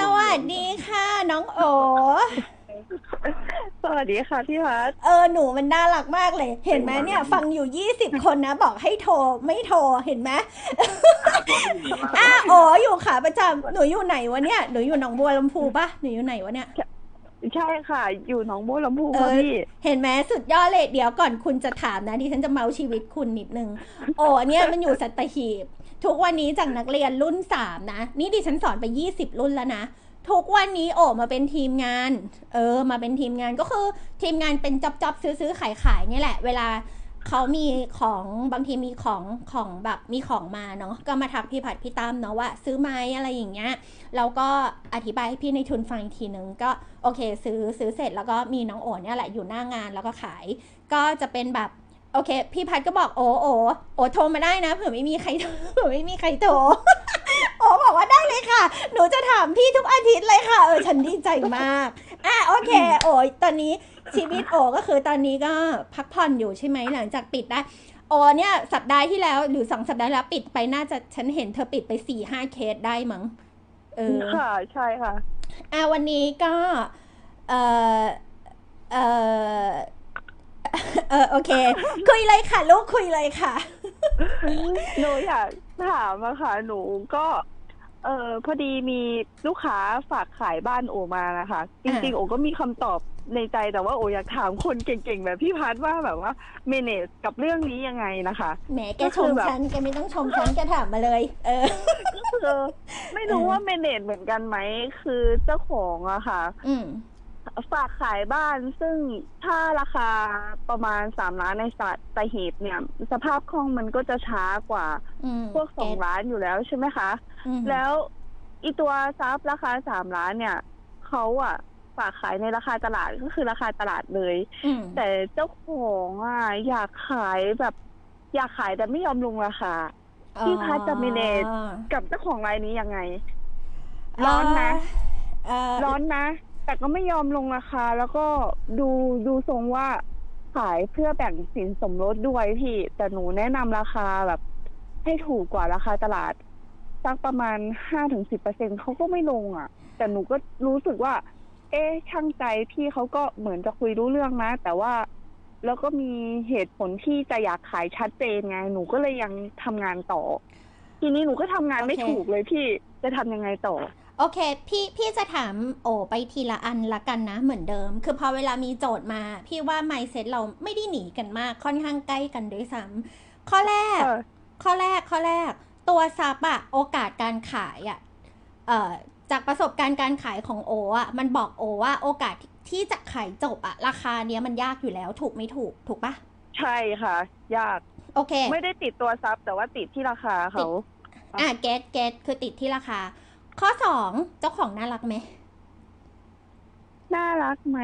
สวัสดีค่ะ น้องโอ สวัสดีค่ะพี่พัดเออหนูมันน่ารักมากเลย เห็นไหมเนี่ย ฟังอยู่ยี่สิบคนนะ บอกให้โทรไม่โทรเห็นไหมอ้าโออยู่ขาประจำหนูอยู่ไหนวะเนี่ยหนูอยู่หนองบัวลำพูปะหนูอยู่ไหนวะเนี่ย ใช่ค่ะ อยู่หนองบัวลำพูเอค่ะอพี่เห็นไหมสุดยอดเลยเดี๋ยวก่อนคุณจะถามนะดิฉันจะเมาชีวิตคุณนิดนึง โอ้เนี่ยมันอยู่สัตหีบ ทุกวันนี้จากนักเรียนรุ่นสามนะ นี่ดิฉันสอนไปยี่สิบรุ่นแล้วนะทุกวันนี้โอ้มาเป็นทีมงาน เออ มาเป็นทีมงานก็คือทีมงานเป็นจับจับซื้อซื้อขายขายเนี่ยแหละ เวลา เขามีของบางทีมีของของแบบมีของมาเนาะก็มาทักพี่ผัดพี่ตั้มเนาะว่า ซื้อไหมอะไรอย่างเงี้ยแล้วก็อธิบายให้พี่ในทุนฟังอีกทีนึงก็โอเค ซื้อซื้อเสร็จแล้วก็มีน้องโอ๋เนี่ยแหละอยู่หน้างานแล้วก็ขาย ก็จะเป็นแบบโอเค พี่พัดก็บอกโอโอโอโทรมาได้นะเผื่อไม่มีใครเผื่อไม่มีใครโทรโอบอกว่าได้เลยค่ะ หนูจะถามพี่ทุกอาทิตย์เลยค่ะ เออ ฉันดีใจมาก อะโอเค โอ้ยตอนนี้ ชีวิตโอก็คือตอนนี้ก็พักผ่อนอยู่ใช่ไหมหลังจากปิดได้โอเนี่ยสัปดาห์ที่แล้วหรือสองสัปดาห์ที่แล้วปิดไปน่าจะฉันเห็นเธอปิดไปสี่ห้าเคสได้มั้งเออค่ะ ใช่ค่ะ อะวันนี้ก็ เออเออเออโอเค คุยเลยค่ะ ลูกคุยเลยค่ะ หนูอยากถามอะค่ะ หนูก็ เออพอดีมีลูกค้าฝากขายบ้านโอมานะคะ จริงๆ โอก็มีคำตอบ ในใจแต่ว่าโออยากถามคนเก่งๆ แบบพี่พัดว่าแบบว่าเมเนจกับเรื่องนี้ยังไงนะคะแหมแกก็ชคืมอแบบฉันแกไม่ต้องชมฉันแกถามมาเลย เออก็คือไม่รู้ว่าเมเนจเหมือนกันไหมคือเจ้าของอะค่ะ อืมฝากขายบ้านซึ่งถ้าราคาประมาณสามล้านในสัตหีบเนี่ย สภาพคล่องมันก็จะช้ากว่าอืมพวกสองเก็ตล้านอยู่แล้วใช่ไหมคะอืมแล้วอีตัวซับราคาสามล้านเนี่ยเขาอะ ฝากขายในราคาตลาดก็คือราคาตลาดเลย อืมแต่เจ้าของอะอยากขายแบบ อยากขายแต่ไม่ยอมลงราคา พี่พัดจะ manage กับเจ้าของรายนี้ยังไง ร้อนนะ เออร้อนนะ แต่ก็ไม่ยอมลงราคา แล้วก็ดูดูทรงว่าขายเพื่อแบ่งสินสมรสด้วยพี่ แต่หนูแนะนำราคาแบบ ให้ถูกกว่าราคาตลาดสักประมาณห้าถึงสิบเปอร์เซ็นเขาก็ไม่ลงอะ แต่หนูก็รู้สึกว่า เอ๊ะช่างใจพี่เขาก็เหมือนจะคุยรู้เรื่องนะ แต่ว่าแล้วก็มีเหตุผลที่จะอยากขายชัดเจนไง หนูก็เลยยังทำงานต่อ ทีนี้หนูก็ทำงานไม่ถูกเลยพี่จะทำยังไงต่อ โอเค พี่พี่จะถามโอไปทีละอันละกันนะ เหมือนเดิม คือพอเวลามีโจทย์มา พี่ว่า mindset เราไม่ได้หนีกันมาก ค่อนข้างใกล้กันด้วยซ้ำข้อแรก เออ ข้อแรกข้อแรก ตัวซับอะโอกาสการขายอะเอ่อ จากประสบการณ์การขายของโออะมันบอกโอว่าโอกาสที่จะขายจบอะราคาเนี้ยมันยากอยู่แล้วถูกไม่ถูกถูกปะใช่ค่ะ ยาก โอเค ไม่ได้ติดตัวซับแต่ว่าติดที่ราคาเขาอะเกตเกตคือติดที่ราคา ข้อสองเจ้าของน่ารักไหมน่ารักไหม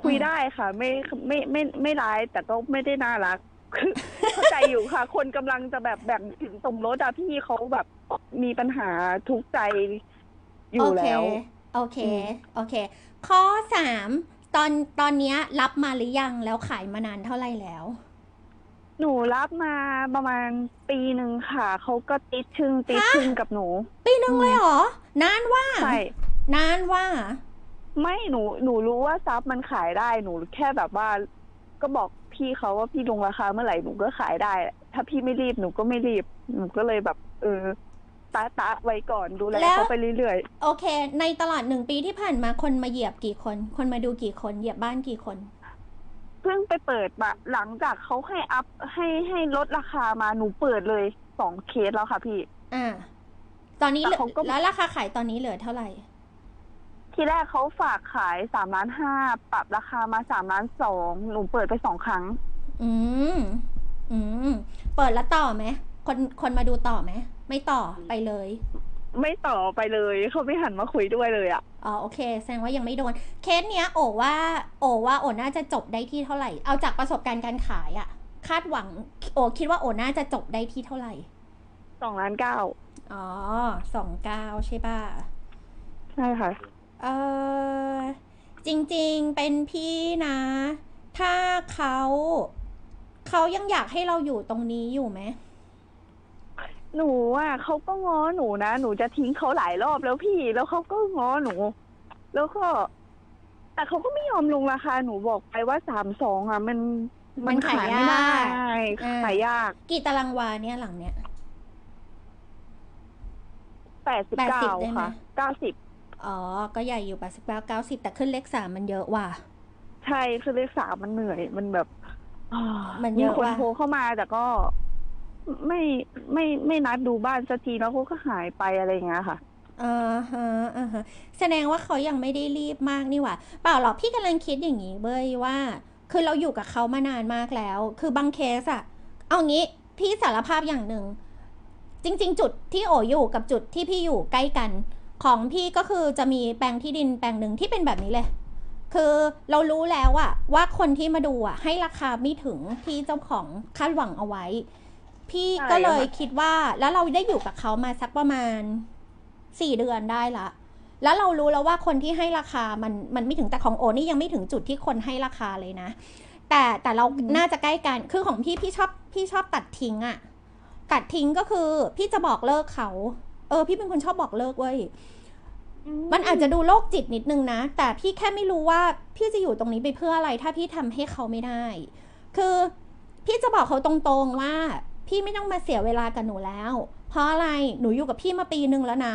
คุยอืมได้ค่ะ ไม่ไม่ไม่ไม่ร้ายแต่ก็ไม่ได้น่ารักคือเข้าใจอยู่ค่ะ คนกำลังจะแบบแบ่งสินสมรสอะพี่เขาแบบมีปัญหาทุกข์ใจ อยู่แล้ว โอเคอืมโอเค ข้อสามตอนตอนเนี้ยรับมาหรือยังแล้วขายมานานเท่าไหร่แล้ว หนูรับมาประมาณปีหนึ่งค่ะ เขาก็ติดชึงติดชึงกับหนู ปีหนึ่งเลยเหรอ นานว่าใช่นานว่า ไม่หนูหนูรู้ว่าซับมันขายได้หนูแค่แบบว่า ก็บอกพี่เขาว่าพี่ลงราคาเมื่อไหร่หนูก็ขายได้ ถ้าพี่ไม่รีบหนูก็ไม่รีบ หนูก็เลยแบบ เออ ตาตาไว้ก่อนดูแลแล้ว เขาไปเรื่อยโอเค ในตลอดหนึ่งปีที่ผ่านมาคนมาเหยียบกี่คน คนมาดูกี่คน เหยียบบ้านกี่คน ๆเพิ่งไปเปิดมาหลังจากเขาให้อัพให้ให้ลดราคามาหนูเปิดเลยสองเคสแล้วค่ะพี่ อ่า ตอนนี้เหลือแต่เขาก็ แล้วราคาขายตอนนี้เหลือเท่าไหร่ ทีแรกเขาฝากขายสามล้านห้าปรับราคามาสามล้านสองหนูเปิดไปสองครั้ง อืม อืม เปิดแล้วต่อไหม คน คนมาดูต่อไหม ไม่ต่อไปเลย ไม่ต่อไปเลยเขาไม่หันมาคุยด้วยเลยอะอ๋อโอเคแสดงว่ายังไม่โดน เคสเนี้ย โอว่า โอว่าโอน่าจะจบได้ที่เท่าไหร่ เอาจากประสบการณ์การขายอะคาดหวัง โอคิดว่าโอน่าจะจบได้ที่เท่าไหร่สองล้านเก้าอ๋อสองเก้าใช่ป่ะใช่ค่ะเออจริงๆเป็นพี่นะ ถ้าเขา เขายังอยากให้เราอยู่ตรงนี้อยู่ไหม หนูอะเขาก็ง้อหนูนะหนูจะทิ้งเขาหลายรอบแล้วพี่แล้วเขาก็ง้อหนู แล้วก็ แต่เขาก็ไม่ยอมลงราคาหนูบอกไปว่าสามสองอะ มันมันขายไม่ได้ยากอ่าขายยากกี่ตารางวาเนี่ยหลังเนี้ย แปดสิบ80เก้าได้ไหม ค่ะเก้าสิบอ๋อ ก็ใหญ่อยู่แปดสิบเก้าเก้าสิบแต่ขึ้นเลขสามมันเยอะว่ะ ใช่คือเลขสามมันเหนื่อย มันแบบอ่ามันมีเยอะคนว่ะ โทรเข้ามาแต่ก็ ไม่ไม่ไม่นัดดูบ้านสักทีแล้วเขาก็หายไปอะไรอย่างเงี้ยค่ะ อ่าฮะอ่าฮะแสดงว่าเขายังไม่ได้รีบมากนี่หว่า เปล่าหรอกพี่กำลังคิดอย่างนี้เบ้ยว่า คือเราอยู่กับเขามานานมากแล้ว คือบางเคสอะเอางี้พี่สารภาพอย่างหนึ่ง จริง ๆ จุดที่โออยู่กับจุดที่พี่อยู่ใกล้กัน ของพี่ก็คือจะมีแปลงที่ดินแปลงหนึ่งที่เป็นแบบนี้เลย คือเรารู้แล้วอะว่าคนที่มาดูอะให้ราคาไม่ถึงที่เจ้าของคาดหวังเอาไว้ พี่ก็เลยใช่ค่ะคิดว่าแล้วเราได้อยู่กับเขามาสักประมาณสี่เดือนได้ละ แล้วเรารู้แล้วว่าคนที่ให้ราคามันมันไม่ถึงแต่ของโอนี่ยังไม่ถึงจุดที่คนให้ราคาเลยนะ แต่แต่เราน่าจะใกล้กันคือของพี่พี่ชอบพี่ชอบตัดทิ้งอะตัดทิ้งก็คือพี่จะบอกเลิกเขาเออ พี่เป็นคนชอบบอกเลิกเว้ยมันอาจจะดูโรคจิตนิดนึงนะ แต่พี่แค่ไม่รู้ว่าพี่จะอยู่ตรงนี้ไปเพื่ออะไร ถ้าพี่ทำให้เขาไม่ได้ คือพี่จะบอกเขาตรงๆว่า พี่ไม่ต้องมาเสียเวลากับหนูแล้ว เพราะอะไรหนูอยู่กับพี่มาปีนึงแล้วนะ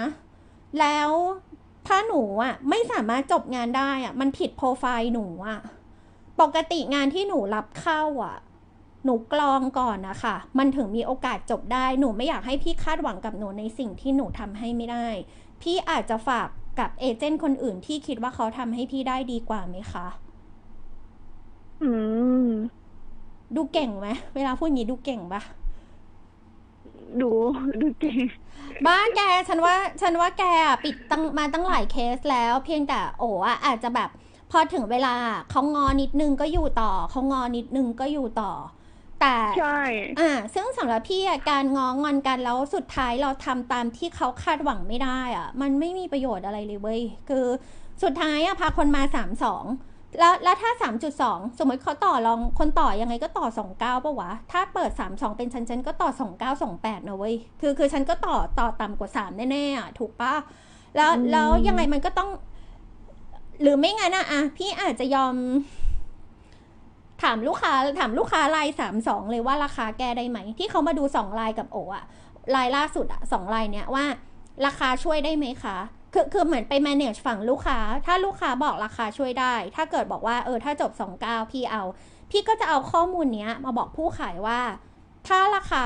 แล้วถ้าหนูอะไม่สามารถจบงานได้อะ มันผิดโปรไฟล์หนูอะปกติงานที่หนูรับเข้าอะ หนูกรองก่อนนะคะมันถึงมีโอกาสจบได้หนูไม่อยากให้พี่คาดหวังกับหนูในสิ่งที่หนูทำให้ไม่ได้ พี่อาจจะฝากกับเอเจนต์คนอื่นที่คิดว่าเขาทำให้พี่ได้ดีกว่าไหมคะ อืม ดูเก่งไหมเวลาพูดอย่างนี้ดูเก่งปะ ดูดูเก่งบ้านแกฉันว่าฉันว่าแกอะปิดตั้งมาตั้งหลายเคสแล้ว เพียงแต่โอ้อะอาจจะแบบพอถึงเวลาเขางอนิดนึงก็อยู่ต่อเขางอนิดนึงก็อยู่ต่อ แต่ใช่อ่าซึ่งสำหรับพี่อะการง้องอนกันแล้วสุดท้ายเราทำตามที่เขาคาดหวังไม่ได้อะมันไม่มีประโยชน์อะไรเลยเว้ยคือสุดท้ายอะพาคนมาสามสอง แล้วแล้วถ้าสามจุดสองสมมติเขาต่อรองคนต่อยังไงก็ต่อสองเก้าปะวะ ถ้าเปิดสามสองเป็นฉันฉันก็ต่อสองเก้าสองแปดนะเว้ย คือคือฉันก็ต่อต่อต่ำกว่าสามแน่ๆอะถูกปะแล้วอืมแล้วยังไงมันก็ต้อง หรือไม่งั้นอะอะพี่อาจจะยอม ถามลูกค้าถามลูกค้ารายสามสองเลยว่าราคาแก้ได้ไหม ที่เขามาดูสองลายกับโออะลายล่าสุดอะสองลายเนี้ยว่า ราคาช่วยได้ไหมคะ คือคือเหมือนไป manage ฝั่งลูกค้า ถ้าลูกค้าบอกราคาช่วยได้ ถ้าเกิดบอกว่าเออถ้าจบสองเก้าพี่เอา พี่ก็จะเอาข้อมูลเนี้ยมาบอกผู้ขายว่า ถ้าราคา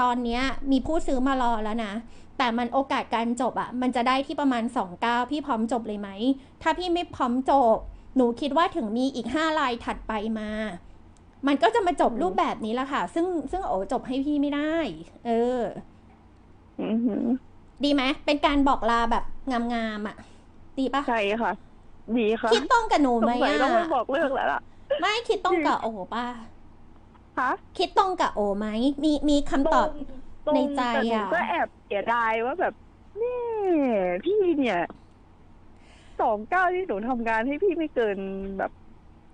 ตอนเนี้ยมีผู้ซื้อมารอแล้วนะ แต่มันโอกาสการจบอะมันจะได้ที่ประมาณ 2 9 พี่พร้อมจบเลยไหม ถ้าพี่ไม่พร้อมจบ หนูคิดว่าถึงมีอีก 5 ลายถัดไปมา มันก็จะมาจบรูปแบบนี้ละค่ะ ซึ่งซึ่งโอ้จบให้พี่ไม่ได้ เอออือหือดีไหมเป็นการบอกลาแบบ งามๆอะดีปะใช่ค่ะ ดีค่ะ คิดตรงกับหนูสไหมงสัยอะต้องไปบอกเลิกแล้วล่ะ ไม่คิดตรงกับโอป่ะคะคิดตรงกับโอไหม มีมีคำตอบตรงในใจแต่หนูอะก็แอบเสียดายว่าแบบนี่พี่เนี่ยสองเก้าที่หนูทำงานให้พี่ไม่เกินแบบ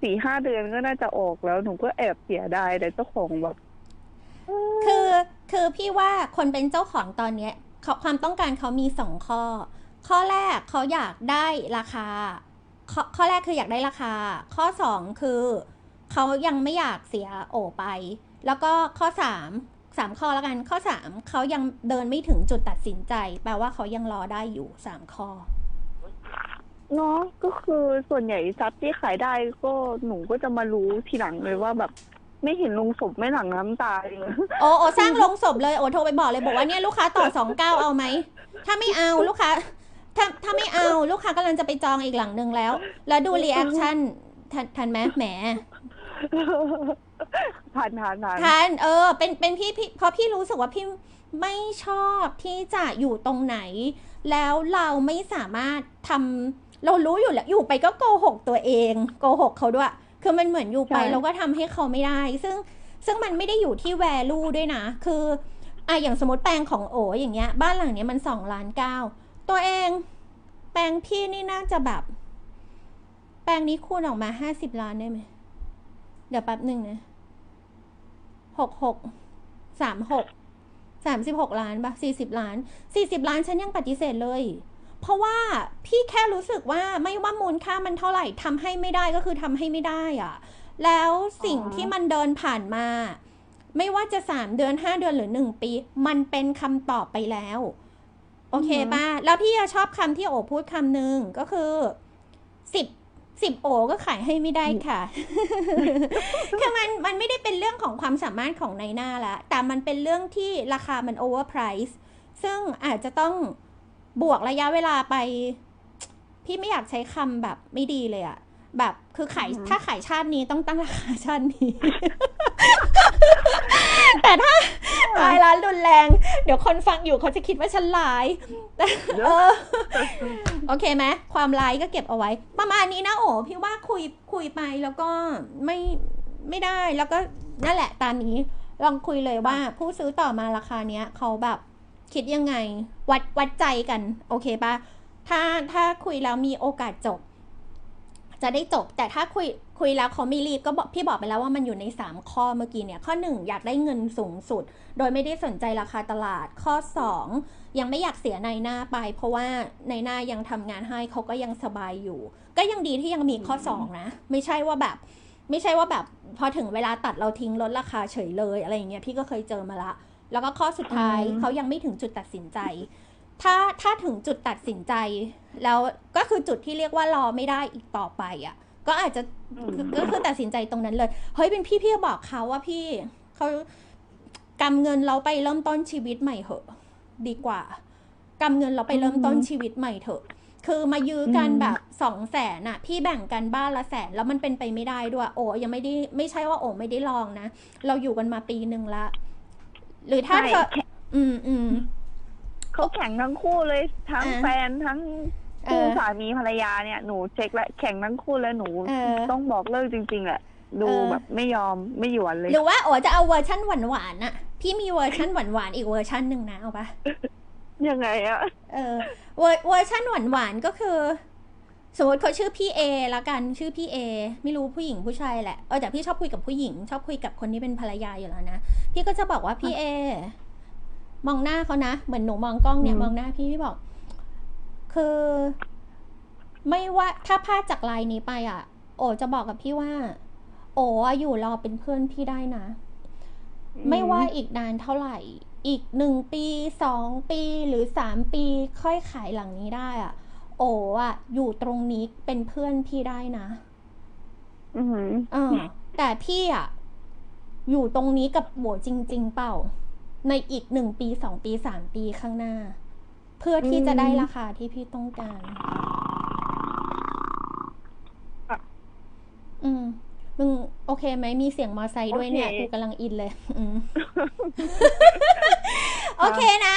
สี่ห้าเดือนก็น่าจะออกแล้วหนูก็แอบเสียดายแต่เจ้าของแบบเคือคือพี่ว่าคนเป็นเจ้าของตอนเนี้ยเขาความต้องการเขามีสองข้อ ข้อแรกเขาอยากได้ราคาข้อข้อแรกคืออยากได้ราคา ข้อสองคือเขายังไม่อยากเสียโอไป แล้วก็ข้อสามสามข้อแล้วกัน ข้อสามเขายังเดินไม่ถึงจุดตัดสินใจ แปลว่าเขายังรอได้อยู่สามข้อเนาะก็คือส่วนใหญ่ทรัพย์ที่ขายได้ก็หนูก็จะมารู้ทีหลังเลยว่าแบบไม่เห็นลงศพไม่หลังน้ำตาเลยโอโอสร้างลงศพเลยโอโทรไปบอกเลยบอกว่าเนี่ยลูกค้าต่อสองเก้าเอาไหม ถ้าไม่เอาลูกค้า ถ้าถ้าไม่เอาลูกค้ากำลังจะไปจองอีกหลังหนึ่งแล้ว แล้วดูรีแอคชั่นทันทันไหมแหมผ่านผ่านผ่านทันเออ เป็นเป็นพี่พี่เพราะพี่รู้สึกว่าพี่ไม่ชอบที่จะอยู่ตรงไหน แล้วเราไม่สามารถทำเรารู้อยู่แล้วอยู่ไปก็โกหกตัวเองโกหกเขาด้วย คือมันเหมือนอยู่ไปเราก็ทำให้เขาไม่ได้ ซึ่งซึ่งมันไม่ได้อยู่ที่แวลูด้วยนะ คืออะอย่างสมมติแปลงของโออย่างเงี้ย บ้านหลังเนี้ยมันสองล้านเก้า ตัวเอง แปลงพี่นี่น่าจะแบบ แปลงนี้คูณออกมาห้าสิบล้านได้ไหม เดี๋ยวแป๊บหนึ่งนะหกหกสามหกสามสิบหกล้านปะสี่สิบล้านสี่สิบล้านฉันยังปฏิเสธเลย เพราะว่าพี่แค่รู้สึกว่าไม่ว่ามูลค่ามันเท่าไหร่ทำให้ไม่ได้ก็คือทำให้ไม่ได้อะแล้วสิ่งที่มันเดินผ่านมา ไม่ว่าจะสามเดือนห้าเดือนหรือหนึ่งปี มันเป็นคำตอบไปแล้ว โอเคป่ะ แล้วพี่อะชอบคำที่โอพูดคำหนึ่งก็คือสิบสิบโอก็ขายให้ไม่ได้ค่ะ คือมันมันไม่ได้เป็นเรื่องของความสามารถของในหน้าละ แต่มันเป็นเรื่องที่ราคามันโอเวอร์ไพรส์ซึ่งอาจจะต้องบวกระยะเวลาไป พี่ไม่อยากใช้คำแบบไม่ดีเลยอะแบบคือขายอือฮึถ้าขายชาตินี้ต้องตั้งราคาชาตินี้ แต่ถ้าตายร้านรุนแรง เดี๋ยวคนฟังอยู่เขาจะคิดว่าฉันร้ายแต่เออโอเคไหมความร้ายก็เก็บเอาไว้ ประมาณนี้นะโอ้พี่ว่าคุยคุยไปแล้วก็ไม่ไม่ได้แล้วก็นั่นแหละตามนี้ลองคุยเลยว่าผู้ซื้อต่อมาราคาเนี้ยเขาแบบคิดยังไง วัดวัดใจกัน โอเคปะถ้าถ้าคุยแล้วมีโอกาสจบ จะได้จบ แต่ถ้าคุย คุยแล้วเขาไม่รีบก็บอกพี่บอกไปแล้วว่ามันอยู่ใน 3 ข้อเมื่อกี้เนี่ย ข้อ 1 อยากได้เงินสูงสุด โดยไม่ได้สนใจราคาตลาด ข้อ 2 ยังไม่อยากเสียในหน้าไป เพราะว่าในหน้ายังทำงานให้เขาก็ยังสบายอยู่ ก็ยังดีที่ยังมีข้อ 2 นะ ไม่ใช่ว่าแบบ ไม่ใช่ว่าแบบพอถึงเวลาตัดเราทิ้งลดราคาเฉยเลยอะไรอย่างเงี้ยพี่ก็เคยเจอมาละ แล้วก็ข้อสุดท้ายอืมเขายังไม่ถึงจุดตัดสินใจถ้าถ้าถึงจุดตัดสินใจ แล้วก็คือจุดที่เรียกว่ารอไม่ได้อีกต่อไปอะ ก็อาจจะอืมก็คือตัดสินใจตรงนั้นเลยเฮ้ยเป็นพี่พี่ก็บอกเขาว่าพี่เขากำเงินเราไปเริ่มต้นชีวิตใหม่เหอะ ดีกว่ากำเงินเราไปเริ่มต้นชีวิตใหม่เถอะ คือมายื้อกันอืมแบบสองแสนอะพี่แบ่งกันบ้านละแสนแล้วมันเป็นไปไม่ได้ด้วย โอ้ยังไม่ได้ไม่ใช่ว่าโอ้ไม่ได้ลองนะ เราอยู่กันมาปีหนึ่งละ หรือถ้าใช่เธอแข่งอืมอืมเขาแข่งทั้งคู่เลยทั้งอะแฟนทั้งเอ คู่อสามีภรรยาเนี่ยหนูเช็คแล้วแข่งทั้งคู่แล้วหนูเออ ต้องบอกเลิกจริง ๆแหละดูเออแบบไม่ยอมไม่หยวนเลย หรือว่าโอ้จะเอาเวอร์ชั่นหวานหวานๆอะพี่มีเวอร์ชั่นหวานหวานๆอีกเวอร์ชั่นหนึ่งนะเอาปะ ยังไงอะเออเวอร์เวอร์ชันหวานหวานๆก็คือ สมมติเขาชื่อพี่เอละกันชื่อพี่เอไม่รู้ผู้หญิงผู้ชายแหละเออแต่พี่ชอบคุยกับผู้หญิง ชอบคุยกับคนที่เป็นภรรยาอยู่แล้วนะพี่ก็จะบอกว่าพี่เอมองหน้าเขานะเหมือนหนูมองกล้องเนี่ยมองหน้าพี่พี่บอก คือ ไม่ว่าถ้าพลาดจากไลน์นี้ไปอะ โอจะบอกกับพี่ว่า โออะอยู่รอเป็นเพื่อนพี่ได้นะ ไม่ว่าอีกนานเท่าไหร่ อีกหนึ่งปีสองปีหรือสามปีค่อยขายหลังนี้ได้อะโอ้อะอยู่ตรงนี้เป็นเพื่อนพี่ได้นะอือหือเออแต่พี่อะอยู่ตรงนี้กับโบจริง ๆ เปล่า ในอีกหนึ่งปีสองปีสามปีข้างหน้า เพื่อที่จะได้ราคาที่พี่ต้องการ อืมมึงโอเคไหมมีเสียงมอไซค์ด้วยเนี่ยโอเคกูกำลังอินเลย อืม โอเคนะ